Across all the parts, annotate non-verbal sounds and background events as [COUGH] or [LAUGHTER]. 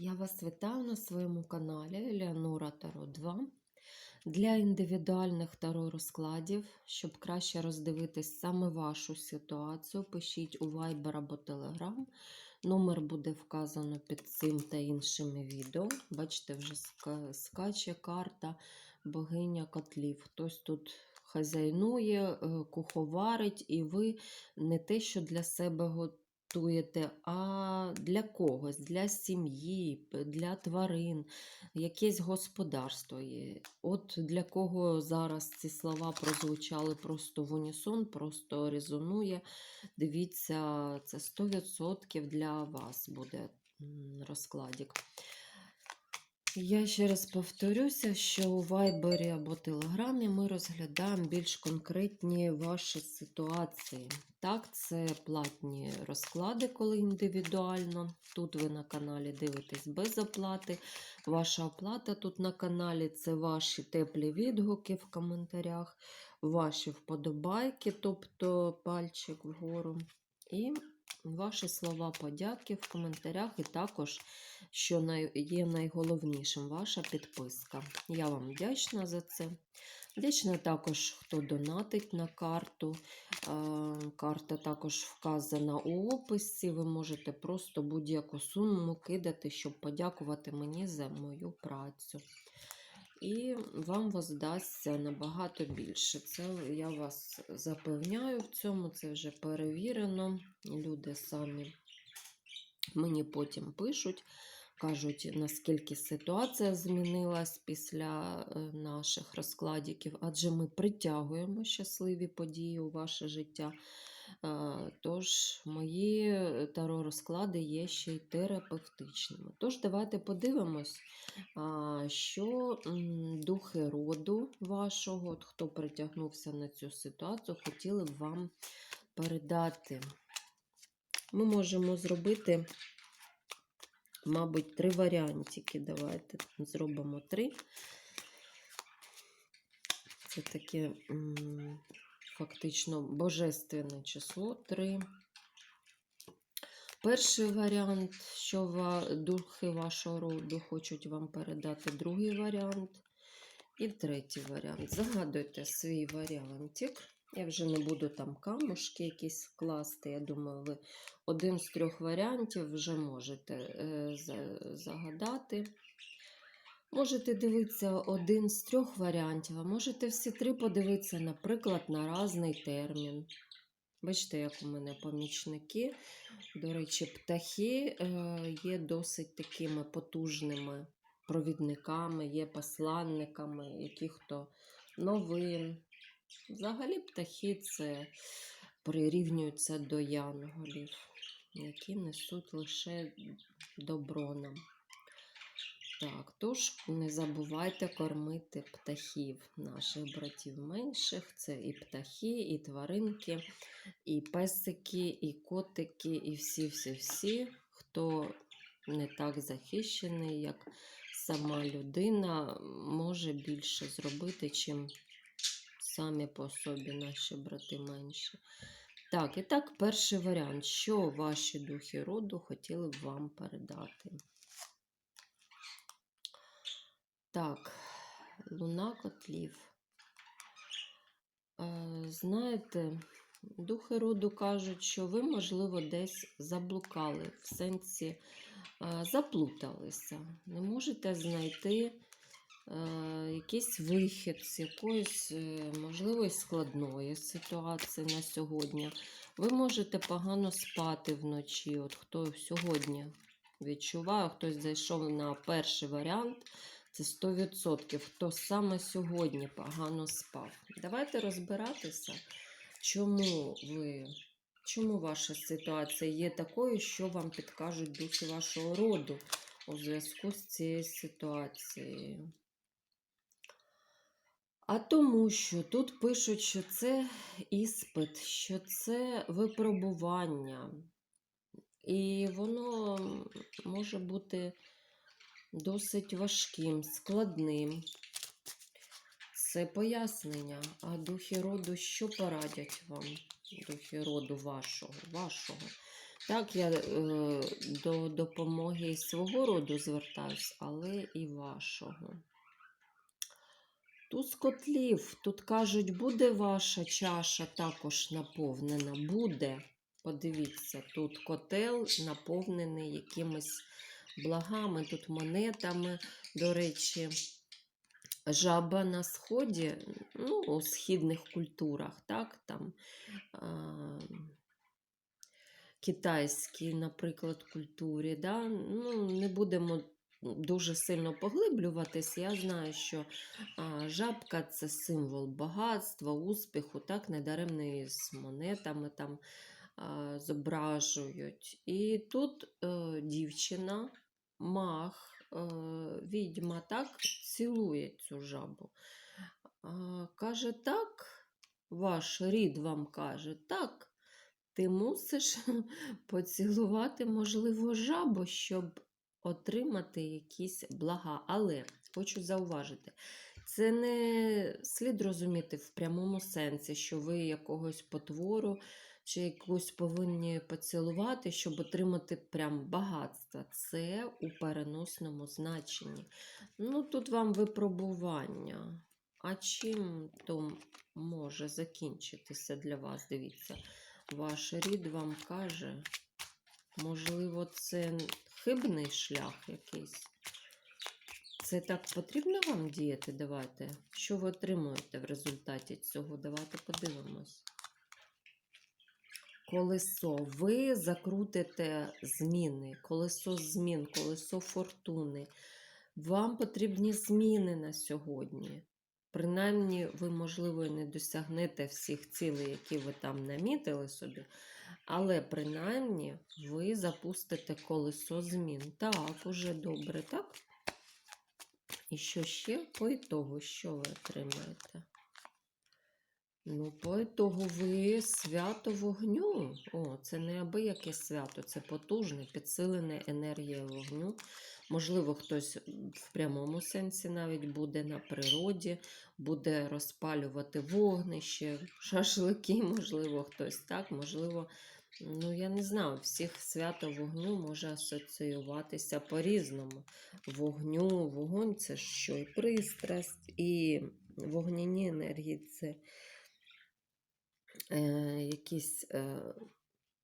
Я вас вітаю на своєму каналі Елеонора Таро 2. Для індивідуальних таро розкладів, щоб краще роздивитись саме вашу ситуацію, пишіть у Viber або Telegram. Номер буде вказано під цим та іншими відео. Бачите, вже скаче карта богиня котлів. Хтось тут хазяйнує, е, куховарить, і ви не те, що для себе готуєте, а для когось, для сім'ї, для тварин, якесь господарство є. От для кого зараз ці слова прозвучали просто в унісон, просто резонує. Дивіться, це 100% для вас буде м, розкладик. Я ще раз повторюся, що у Вайбері або Телеграмі ми розглядаємо більш конкретні ваші ситуації. Так, це платні розклади, коли індивідуально. Тут ви на каналі дивитесь без оплати. Ваша оплата тут на каналі це ваші теплі відгуки в коментарях, ваші вподобайки, тобто пальчик вгору. І ваші слова подяки в коментарях, і також, що є найголовнішим, ваша підписка. Я вам вдячна за це. Вдячна також, хто донатить на карту. Карта також вказана у описі. Ви можете просто будь-яку суму кидати, щоб подякувати мені за мою працю. І вам воздасться набагато більше. Це я вас запевняю в цьому, це вже перевірено. Люди самі мені потім пишуть, кажуть, наскільки ситуація змінилась після е, наших розкладів, адже ми притягуємо щасливі події у ваше життя. Е, Тож мої таро розклади є ще й терапевтичними. Тож давайте подивимось, що духи роду вашого, хто притягнувся на цю ситуацію, хотіли б вам передати. Ми можемо зробити, мабуть, три варіантики. Давайте зробимо три. Це таке фактично божественне число три. Перший варіант, що духи вашого роду хочуть вам передати, другий варіант і третій варіант. Загадуйте свій варіантик. Я вже не буду там камушки якісь класти. Я думаю, ви один з трьох варіантів вже можете е, загадати. Можете дивитися один з трьох варіантів, а можете всі три подивитися, наприклад, на різний термін. Бачите, як у мене помічники. До речі, птахи е, є досить такими потужними провідниками, є посланниками яких-то новин. Взагалі, птахи це прирівнюються до янголів, які несуть лише добро нам. Так, тож не забувайте кормити птахів, наших братів менших. Це і птахи, і тваринки, і песики, і котики, і всі-всі-всі, хто не так захищений, як сама людина, може більше зробити, чим самі по собі наші брати менші. Так, і так, перший варіант. Що ваші духи роду хотіли б вам передати? Так, луна котлів. Е, Знаєте, духи роду кажуть, що ви, можливо, десь заблукали, в сенсі е, заплуталися. Не можете знайти якийсь вихід з якоїсь, е, можливо, складної ситуації на сьогодні. Ви можете погано спати вночі. От хто сьогодні відчуває, хтось зайшов на перший варіант. Це 100%. Хто саме сьогодні погано спав. Давайте розбиратися, чому ви, чому ваша ситуація є такою, що вам підкажуть духи вашого роду у зв'язку з цією ситуацією. А тому, що тут пишуть, що це іспит, що це випробування. І воно може бути досить важким, складним. Це пояснення. А духи роду що порадять вам? Духи роду вашого, вашого. Так, я е, до допомоги свого роду звертаюсь, але і вашого. Туз котлів. Тут кажуть, буде ваша чаша також наповнена. Буде. Подивіться, тут котел наповнений якимись благами, тут монетами. До речі, жаба на сході, ну, у східних культурах, так, там. А, китайській, наприклад, культурі. Да? Ну, не будемо дуже сильно поглиблюватись. Я знаю, що жабка це символ багатства, успіху, так, недаремно з монетами там зображують. І тут е, дівчина, маг, е, відьма, так, цілує цю жабу. Каже, так, ваш рід вам каже, так. Ти мусиш [LAUGHS] поцілувати, можливо, жабу, щоб отримати якісь блага. Але хочу зауважити, це не слід розуміти в прямому сенсі, що ви якогось потвору чи якусь повинні поцілувати, щоб отримати прям багатство. Це у переносному значенні. Ну, тут вам випробування. А чим то може закінчитися для вас? Дивіться. Ваш рід вам каже, можливо, це хибний шлях якийсь. Це так потрібно вам діяти? Давайте. Що ви отримуєте в результаті цього? Давайте подивимось. Колесо. Ви закрутите зміни, колесо змін, колесо фортуни. Вам потрібні зміни на сьогодні. Принаймні, ви, можливо, і не досягнете всіх цілей, які ви там намітили собі, але принаймні ви запустите колесо змін. Так, уже добре, так? І що ще по ітогу, що ви отримаєте? Ну, по ітогу ви свято вогню. О, це не аби яке свято, це потужне, підсилене енергія вогню. Можливо, хтось в прямому сенсі навіть буде на природі, буде розпалювати вогнище, шашлики, [LAUGHS] можливо, хтось так, можливо, ну я не знаю, всіх свято вогню може асоціюватися по-різному. Вогню, вогонь це що і пристрасть, і вогняні енергії це е, якісь е,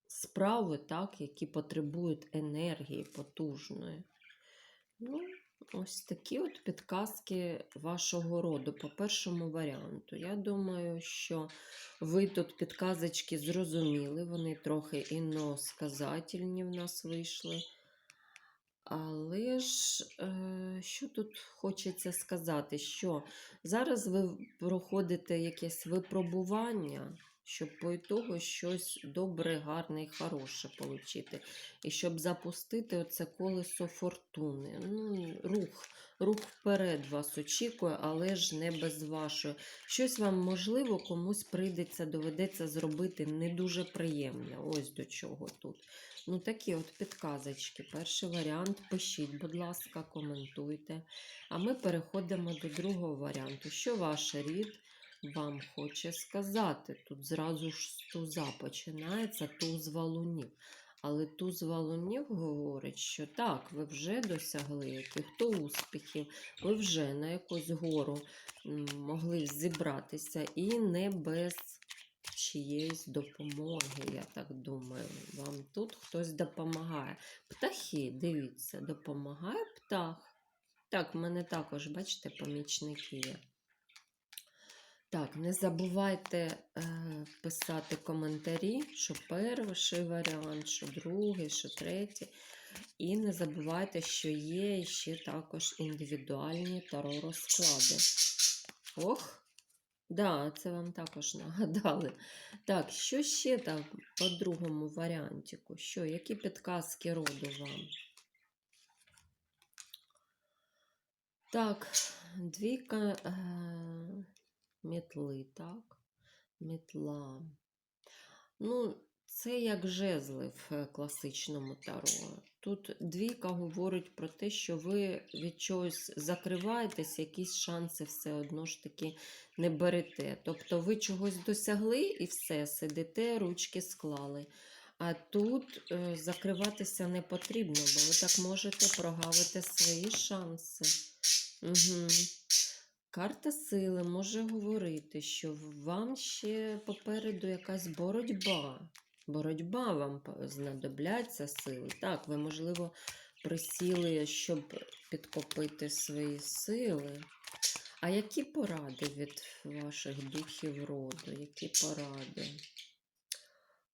справи, так, які потребують енергії потужної. Ну, ось такі от підказки вашого роду по першому варіанту. Я думаю, що ви тут підказочки зрозуміли, вони трохи іносказательні в нас вийшли. Але ж, е, що тут хочеться сказати, що зараз ви проходите якесь випробування, щоб по ітогу щось добре, гарне і хороше отримати. І щоб запустити оце колесо фортуни. Ну, рух, рух вперед вас очікує, але ж не без вашої. Щось вам, можливо, комусь прийдеться, доведеться зробити не дуже приємне. Ось до чого тут. Ну, такі от підказочки. Перший варіант пишіть, будь ласка, коментуйте. А ми переходимо до другого варіанту. Що ваш рід вам хоче сказати? Тут зразу ж з туза починається туз валунів. Але туз валунів говорить, що так, ви вже досягли яких-то успіхів, ви вже на якусь гору могли зібратися і не без чиєїсь допомоги, я так думаю. Вам тут хтось допомагає. Птахи, дивіться, допомагає птах. Так, в мене також, бачите, помічники є. Так, не забувайте е, писати коментарі, що перший варіант, що другий, що третій. І не забувайте, що є ще також індивідуальні таро розклади. Ох! Да, це вам також нагадали. Так, що ще там по другому варіантику? Що, які підказки роду вам? Так, двійка е, мітли, так? Мітла. Ну, це як жезли в е, класичному таро. Тут двійка говорить про те, що ви від чогось закриваєтесь, якісь шанси все одно ж таки не берете. Тобто ви чогось досягли і все, сидите, ручки склали. А тут е, закриватися не потрібно, бо ви так можете прогавити свої шанси. Угу. Карта сили може говорити, що вам ще попереду якась боротьба. Боротьба вам знадобляться сили. Так, ви, можливо, присіли, щоб підкопити свої сили. А які поради від ваших духів роду? Які поради?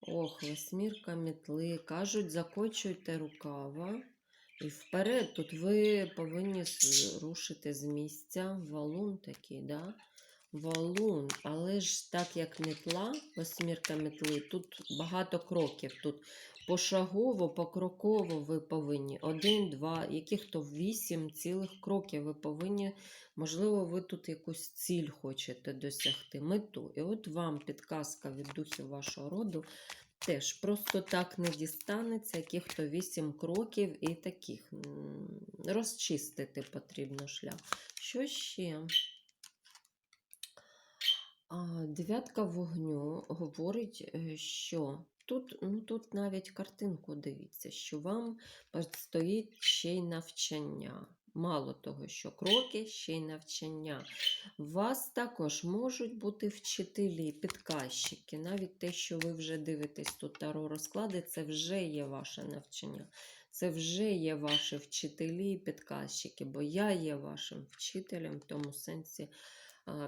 Ох, восьмірка мітли. Кажуть, закочуйте рукава. І вперед, тут ви повинні рушити з місця. Валун такий, да? Валун. Але ж так як мітла, восьмірка мітли, тут багато кроків. Тут пошагово, покроково ви повинні. Один, два, яких то вісім цілих кроків ви повинні. Можливо, ви тут якусь ціль хочете досягти, мету. І от вам підказка від духів вашого роду теж просто так не дістанеться, яких то вісім кроків і таких. Розчистити потрібно шлях. Що ще? Дев'ятка вогню говорить, е, що тут, ну, тут навіть картинку дивіться, що вам предстоїть ще й навчання. Мало того, що кроки, ще й навчання. У вас також можуть бути вчителі, підказчики. Навіть те, що ви вже дивитесь тут таро розклади, це вже є ваше навчання. Це вже є ваші вчителі і підказчики, бо я є вашим вчителем в тому сенсі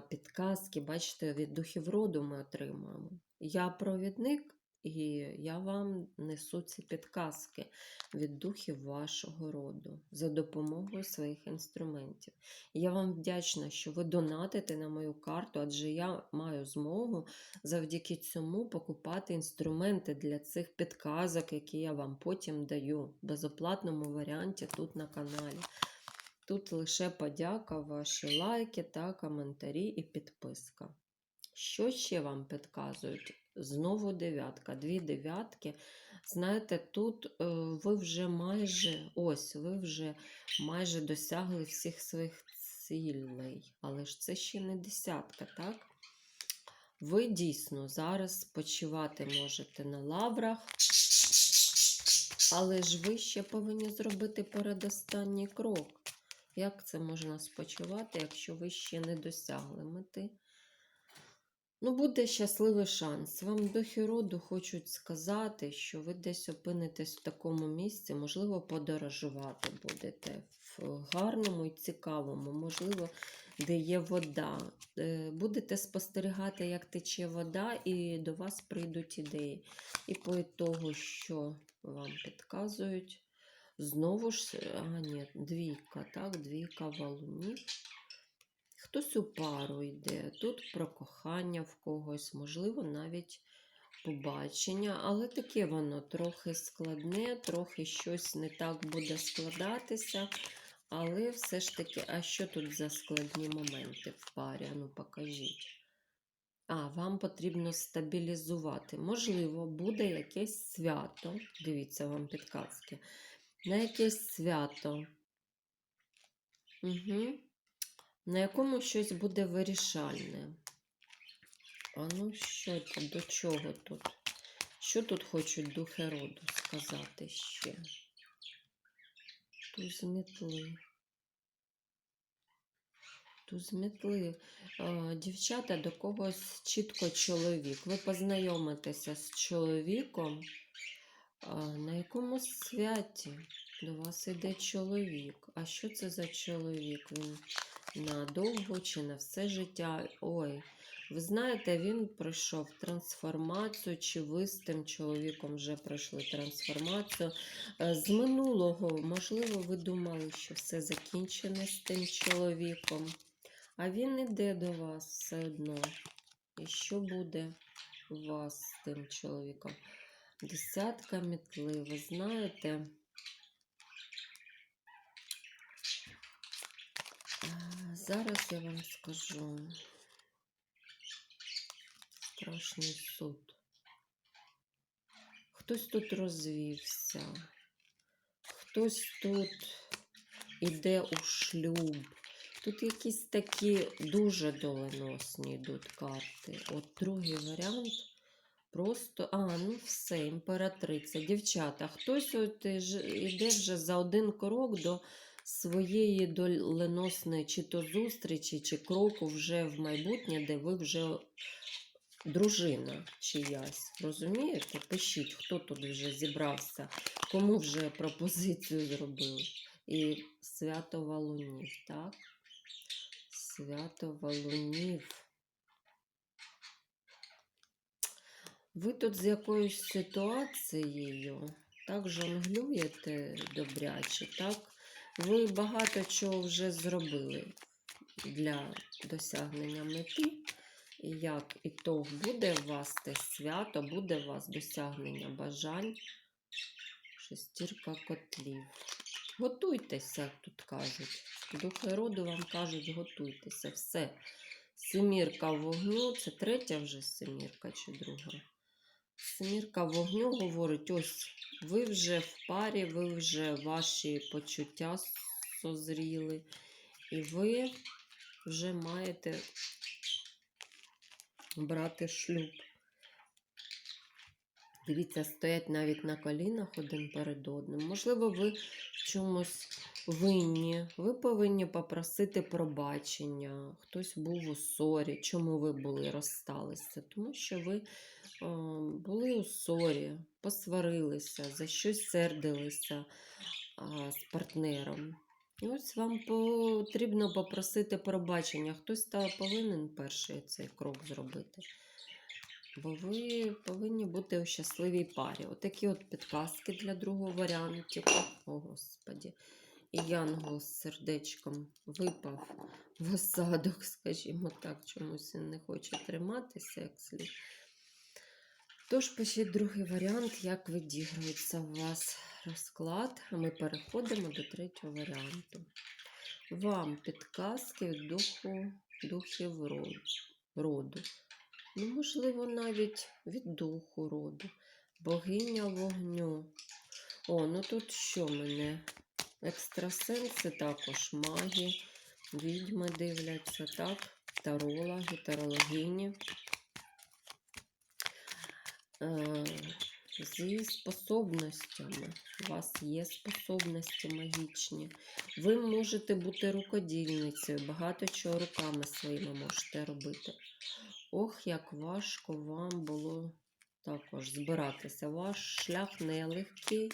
підказки, бачите, від духів роду ми отримуємо. Я провідник, і я вам несу ці підказки від духів вашого роду за допомогою своїх інструментів. Я вам вдячна, що ви донатите на мою карту, адже я маю змогу завдяки цьому покупати інструменти для цих підказок, які я вам потім даю в безоплатному варіанті тут на каналі. Тут лише подяка, ваші лайки та коментарі і підписка. Що ще вам підказують? Знову дев'ятка, дві дев'ятки. Знаєте, тут е, ви вже майже ось, ви вже майже досягли всіх своїх цілей. Але ж це ще не десятка, так? Ви дійсно зараз спочивати можете на лаврах, але ж ви ще повинні зробити передостанній крок. Як це можна спочивати, якщо ви ще не досягли мети? Ну, буде щасливий шанс. Вам духи роду хочуть сказати, що ви десь опинитесь в такому місці, можливо, подорожувати будете в гарному і цікавому, можливо, де є вода. Е, Будете спостерігати, як тече вода, і до вас прийдуть ідеї. І по того, що вам підказують, Знову ж, а ні, двійка, так, двійка валунів. Хтось у пару йде. Тут про кохання в когось, можливо, навіть побачення, але таке воно трохи складне, трохи щось не так буде складатися. Але все ж таки, а що тут за складні моменти в парі? Ну, покажіть. А, вам потрібно стабілізувати. Можливо, буде якесь свято. Дивіться вам підказки на якесь свято. Угу. На якому щось буде вирішальне. А ну що тут, до чого тут? Що тут хочуть духи роду сказати ще? Туз метли. Туз метли. Е, Дівчата до когось чітко чоловік. Ви познайомитеся з чоловіком. На якому святі до вас іде чоловік? А що це за чоловік? Він надовго чи на все життя? Ой, ви знаєте, він пройшов трансформацію, чи ви з тим чоловіком вже пройшли трансформацію. Е, З минулого, можливо, ви думали, що все закінчене з тим чоловіком, а він іде до вас все одно. І що буде у вас з тим чоловіком? Десятка метли, ви знаєте. а, Зараз я вам скажу. Страшний суд. Хтось тут розвівся, хтось тут іде у шлюб. Тут якісь такі дуже доленосні йдуть карти. От другий варіант Просто, а, ну все, імператриця. Дівчата, хтось от іде вже за один крок до своєї доленосної чи то зустрічі, чи кроку вже в майбутнє, де ви вже дружина чиясь. Розумієте? Пишіть, хто тут вже зібрався, кому вже пропозицію зробив. І свято валунів, так? Свято валунів. Ви тут з якоюсь ситуацією так жонглюєте добряче, так? Ви багато чого вже зробили для досягнення мети. І як ітог буде у вас те свято, буде у вас досягнення бажань. Шестірка котлів. Готуйтеся, тут кажуть. Духи роду вам кажуть, готуйтеся. Все. Семірка вогню, це третя вже семірка чи друга. Семірка вогню говорить: ось ви вже в парі, ви вже ваші почуття созріли, і ви вже маєте брати шлюб. Дивіться, стоять навіть на колінах один перед одним. Можливо, ви в чомусь винні. Ви повинні попросити пробачення. Хтось був у ссорі. Чому ви були розсталися? Тому що ви е, були у ссорі, посварилися, за щось сердилися а, з партнером. І ось вам потрібно попросити пробачення. Хтось та повинен перший цей крок зробити. Бо ви повинні бути у щасливій парі. Отакі от підказки для другого варіанту. О, Господі. І янгол з сердечком випав в осадок, скажімо так, чомусь він не хоче триматися як слід. Тож пишіть другий варіант, як відігрується у вас розклад. А ми переходимо до третього варіанту. Вам підказки від духу, духів роду. Ну, можливо, навіть від духу роду. Богиня вогню. О, ну тут що мене? Екстрасенси також маги, відьми дивляться, так? Тарологи, тарологині. Е, зі способностями. У вас є способності магічні. Ви можете бути рукодільницею, багато чого руками своїми можете робити. Ох, як важко вам було також збиратися. Ваш шлях нелегкий.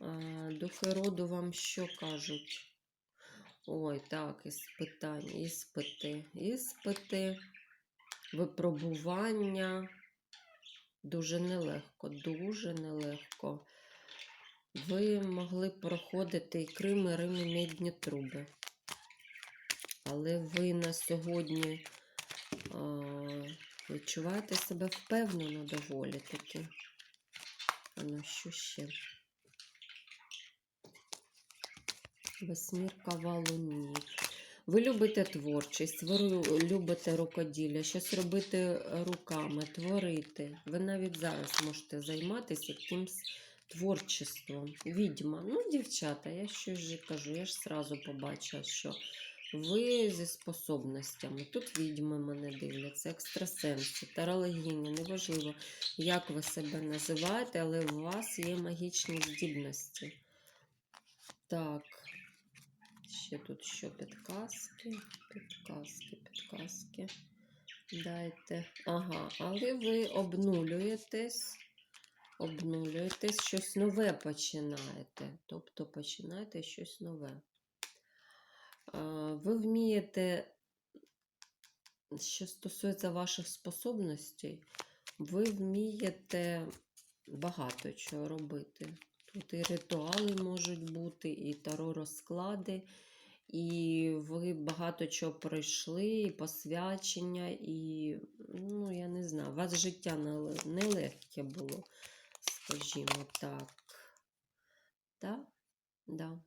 А, Духи роду вам що кажуть? Ой, так, іспитання, іспити, іспити, випробування. Дуже нелегко, дуже нелегко. Ви могли проходити і Крим, і Рим, і мідні труби. Але ви на сьогодні а, відчуваєте себе впевнено доволі таки. А ну що ще? Восьмірка валунів. Ви любите творчість, ви любите рукоділля, щось робити руками, творити. Ви навіть зараз можете займатися якимсь творчеством. Відьма. Ну, дівчата, я щось же кажу, я ж сразу побачила, що ви зі способностями. Тут відьми мене дивляться, екстрасенси, тарологині, неважливо, як ви себе називаєте, але у вас є магічні здібності. Так. Ще тут що підказки, підказки, підказки. Дайте. Ага, але ви обнулюєтесь, обнулюєтесь, щось нове починаєте. Тобто починаєте щось нове. Ви вмієте, що стосується ваших способностей, ви вмієте багато чого робити. Тут і ритуали можуть бути, і таро розклади, і ви багато чого пройшли, і посвячення, і, ну, я не знаю, у вас життя нелегке було, скажімо так. Так? Да.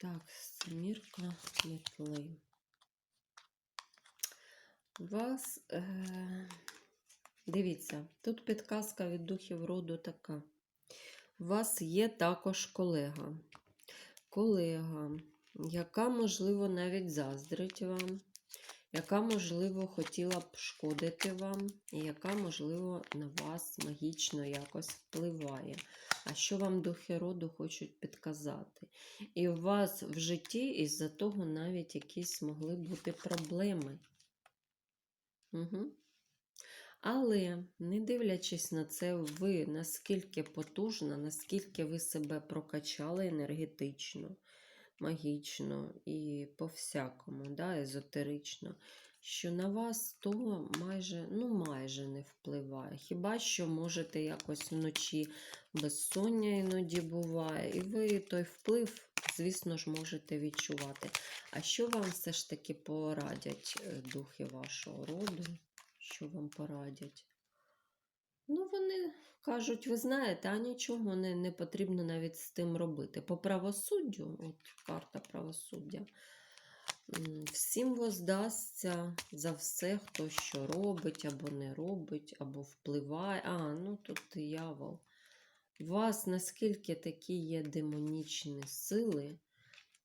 Так, семірка метли. У вас. Е... Дивіться, тут підказка від духів роду така. У вас є також колега. Колега, яка, можливо, навіть заздрить вам, яка, можливо, хотіла б шкодити вам, і яка, можливо, на вас магічно якось впливає. А що вам духи роду хочуть підказати? І у вас в житті із-за того навіть якісь могли бути проблеми. Угу. Але, не дивлячись на це, ви наскільки потужна, наскільки ви себе прокачали енергетично, магічно і по-всякому, да, езотерично, що на вас то майже, ну, майже не впливає. Хіба що можете якось вночі безсоння іноді буває, і ви той вплив, звісно ж, можете відчувати. А що вам все ж таки порадять е, духи вашого роду? Що вам порадять? Ну, вони кажуть, ви знаєте, а нічого не, не потрібно навіть з тим робити. По правосуддю, от карта правосуддя, всім воздасться за все, хто що робить або не робить, або впливає. А, ну тут диявол. У вас наскільки такі є демонічні сили,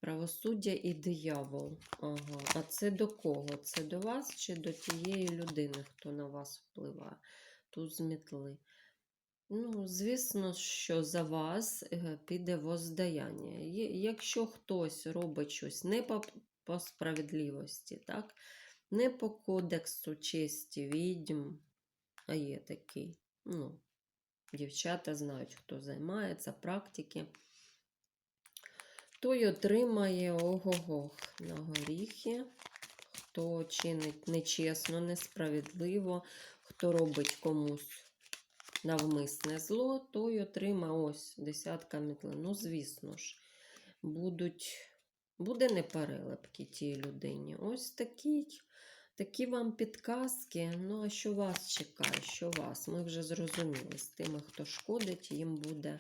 правосуддя і диявол. Ага. А це до кого? Це до вас чи до тієї людини, хто на вас впливає? Тут змітли. Ну, звісно, що за вас е, піде воздаяння. Якщо хтось робить щось не по, по справедливості, так? не по кодексу честі відьм, а є такий. Ну, дівчата знають, хто займається, практики, той отримає ого-го на горіхи, хто чинить нечесно, несправедливо, хто робить комусь навмисне зло, той отримає ось десятка мітли. Ну, звісно ж, будуть, буде неперелепки тій людині. Ось такі, такі вам підказки. Ну, а що вас чекає? Що вас? Ми вже зрозуміли. З тими, хто шкодить, їм буде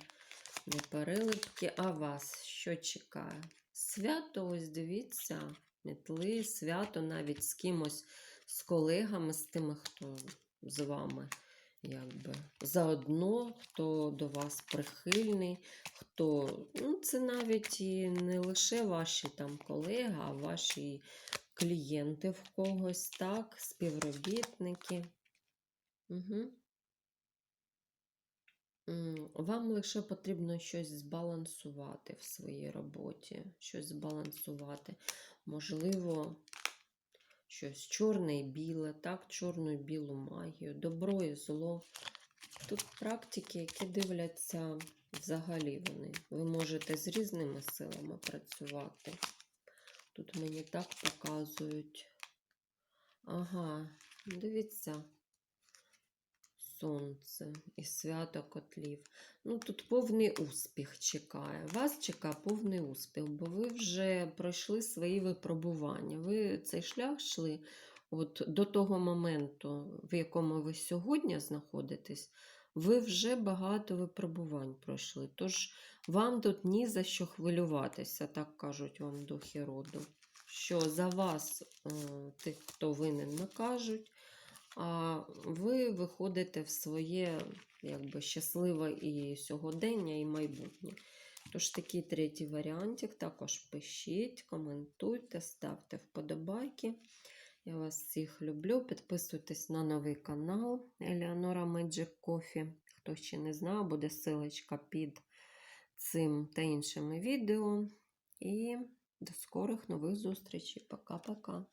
неперелепки. А вас що чекає? Свято, ось дивіться, мітли, свято навіть з кимось, з колегами, з тими, хто з вами якби заодно, хто до вас прихильний, хто. Ну, це навіть і не лише ваші там колеги, а ваші клієнти в когось, так, співробітники. Угу. Вам лише потрібно щось збалансувати в своїй роботі, щось збалансувати. Можливо, щось чорне і біле, так, чорну і білу магію, добро і зло. Тут практики, які дивляться взагалі вони. Ви можете з різними силами працювати. Тут мені так показують. Ага, дивіться. Сонце і свято котлів. Ну, тут повний успіх чекає. Вас чекає повний успіх, бо ви вже пройшли свої випробування. Ви цей шлях йшли от до того моменту, в якому ви сьогодні знаходитесь, ви вже багато випробувань пройшли. Тож вам тут ні за що хвилюватися, так кажуть вам духи роду. Що за вас, е, тих, хто винен, накажуть ви виходите в своє якби, щасливе і сьогодення, і майбутнє. Тож такий третій варіантик також пишіть, коментуйте, ставте вподобайки. Я вас всіх люблю. Підписуйтесь на новий канал Елеонора Magic Coffee. Хто ще не знав, буде ссылочка під цим та іншими відео. І до скорих нових зустрічей. Пока-пока.